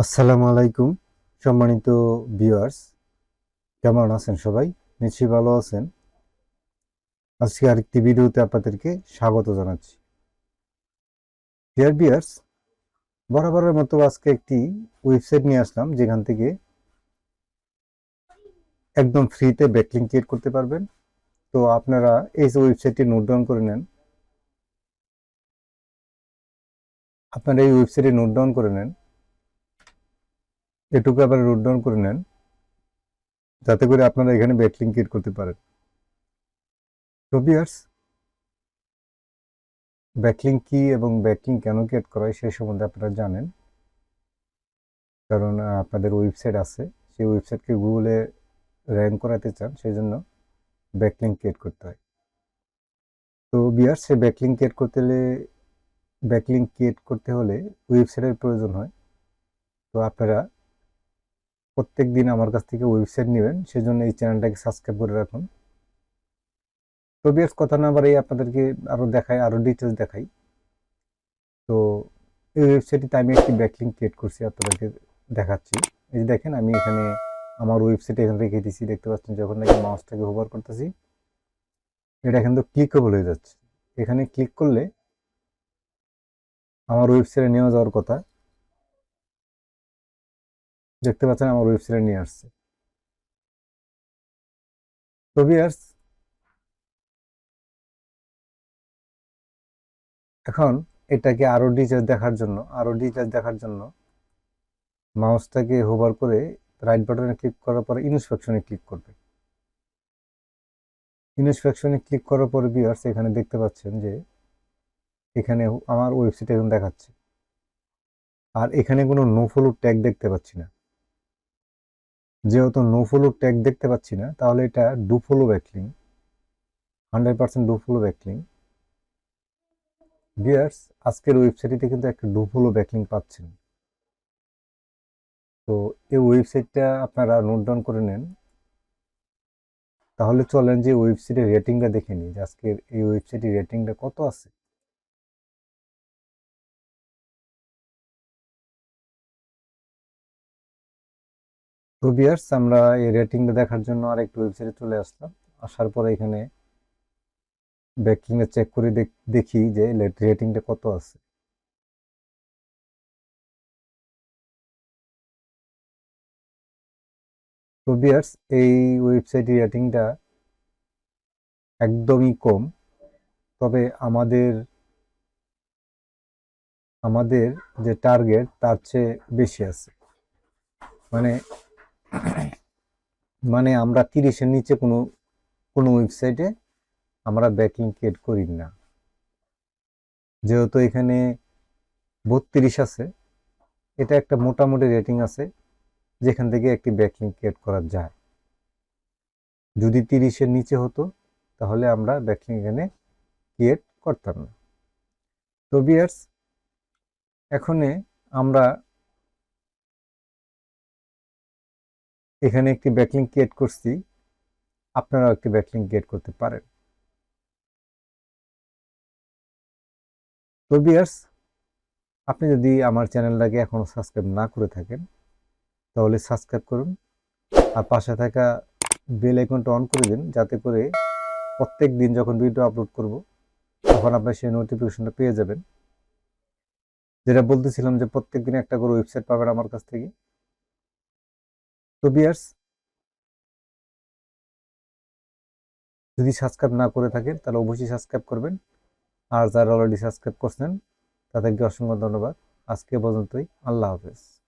আসসালামু আলাইকুম, সম্মানিত ভিউয়ার্স। কেমন আছেন সবাই? নিশ্চয়ই ভালো আছেন। আজকে আরেকটি ভিডিওতে আপনাদেরকে স্বাগত জানাচ্ছি। ডিয়ার ভিউয়ার্স বরাবরের মতো আজকে একটি ওয়েবসাইট নিয়ে আসলাম, যেখান থেকে একদম ফ্রিতে ব্যাকলিং ক্রিয়েট করতে পারবেন। তো আপনারা এই যে ওয়েবসাইটটি নোট ডাউন করে নেন। আপনারা এই ওয়েবসাইটে নোট ডাউন করে নেন। এটুকু আবার নোট ডাউন করে নেন, যাতে করে আপনারা এখানে ব্যাকলিং ক্রিয়েট করতে পারেন। তো বিয়ার্স ব্যাকলিং কি এবং ব্যাকলিং কেন ক্রিয়েট করা হয় সেই সম্বন্ধে আপনারা জানেন। কারণ আপনাদের ওয়েবসাইট আছে, সেই ওয়েবসাইটকে গুগলে র্যাঙ্ক করাতে চান, সেই জন্য ব্যাকলিং ক্রিয়েট করতে হয়। তো বিয়ার্স সে ব্যাকলিং ক্রিয়েট করতে হলে ব্যাকলিং ক্রিয়েট করতে হলে ওয়েবসাইটের প্রয়োজন হয়। তো, আপনারা প্রত্যেক দিন আমার কাছ থেকে ওয়েবসাইট নেবেন, সেজন্য এই চ্যানেলটাকে সাবস্ক্রাইব করে রাখুন। তো বেশ কথা না বাড়াই আপনাদেরকে আরও দেখাই আরও ডিটেলস দেখাই। তো এই ওয়েবসাইটটিতে আমি একটি ব্যাকলিং ক্রিয়েট করছি, আপনাদেরকে দেখাচ্ছি। এই যে দেখেন, আমি এখানে আমার ওয়েবসাইটে এখানে রেখে দিয়েছি, দেখতে পাচ্ছেন যখন নাকি মাউসটাকে হোভার করতেছি। এটা এখান তো ক্লিকেবল হয়ে যাচ্ছে। এখানে ক্লিক করলে আমার ওয়েবসাইটে নেওয়া যাওয়ার কথা। দেখতে পাচ্ছেন আমার ওয়েবসাইটে নিয়ে আসছে। এখন এটাকে আরও ডিটেলস দেখার জন্য, আরও ডিটেলস দেখার জন্য মাউসটাকে হোভার করে রাইট বাটনে ক্লিক করার পরে ইনস্পেকশনে ক্লিক করবে। ইনস্পেকশনে ক্লিক করার পরে ভিউয়ার্স এখানে দেখতে পাচ্ছেন যে এখানে আমার ওয়েবসাইট এখন দেখাচ্ছে। আর এখানে কোনো নো ফলো ট্যাগ দেখতে পাচ্ছি না। যেহেতু নো ফলো ট্যাগ দেখতে পাচ্ছি না, তাহলে এটা do follow backlink hundred percent do follow backlink বিয়ার্স আজকের ওয়েবসাইটটিতে কিন্তু একটা ডু ফলো ব্যাকলিং পাচ্ছেন। তো এই ওয়েবসাইটটা আপনারা নোট ডাউন করে নেন। তাহলে চলেন যে ওয়েবসাইটের রেটিংটা দেখে নিই যে আজকের এই ওয়েবসাইটের রেটিংটা কত আছে। তো আমরা এই রেটিংটা দেখার জন্য আরেকটু ওয়েবসাইটে চলে আসলাম। আসার পরে এখানে ব্যাকিংটা চেক করে দেখ- যে রেটিংটা কত আছে। তো এই ওয়েবসাইটের রেটিংটা একদমই কম। তবে আমাদের আমাদের যে টার্গেট তার চেয়ে বেশি আছে। মানে মানে আমরা তিরিশের নিচে কোনো কোনো ওয়েবসাইটে আমরা ব্যাকিং ক্রিয়েট করি না। যেহেতু এখানে বত্রিশ আছে, এটা একটা মোটামুটি রেটিং আছে, যেখান থেকে একটি ব্যাকিং ক্রিয়েট করা যায়। যদি তিরিশের নিচে হতো, তাহলে আমরা ব্যাকিং এখানে ক্রিয়েট করতাম না। তো বিয়ার্স এখানে আমরা এখানে একটি ব্যাকলিং ক্রিয়েট করছি, আপনারাও একটি ব্যাকলিং ক্রিয়েট করতে পারেন। তো বিয়ার্স আপনি যদি আমার চ্যানেলটাকে এখনও সাবস্ক্রাইব না করে থাকেন, তাহলে সাবস্ক্রাইব করুন আর পাশে থাকা বেল আইকনটা অন করে দিন, যাতে করে প্রত্যেক দিন যখন ভিডিও আপলোড করব, তখন আপনি সেই নোটিফিকেশনটা পেয়ে যাবেন। যেটা বলতেছিলাম যে প্রত্যেক দিন একটা করে ওয়েবসাইট পাবেন আমার কাছ থেকে। তো বিয়ার্স যদি সাবস্ক্রাইব না করে থাকেন, তাহলে অবশ্যই সাবস্ক্রাইব করবেন। আর যারা অলরেডি সাবস্ক্রাইব করছেন, তাদেরকে অসংখ্য ধন্যবাদ। আজকে পর্যন্তই। আল্লাহ হাফেজ।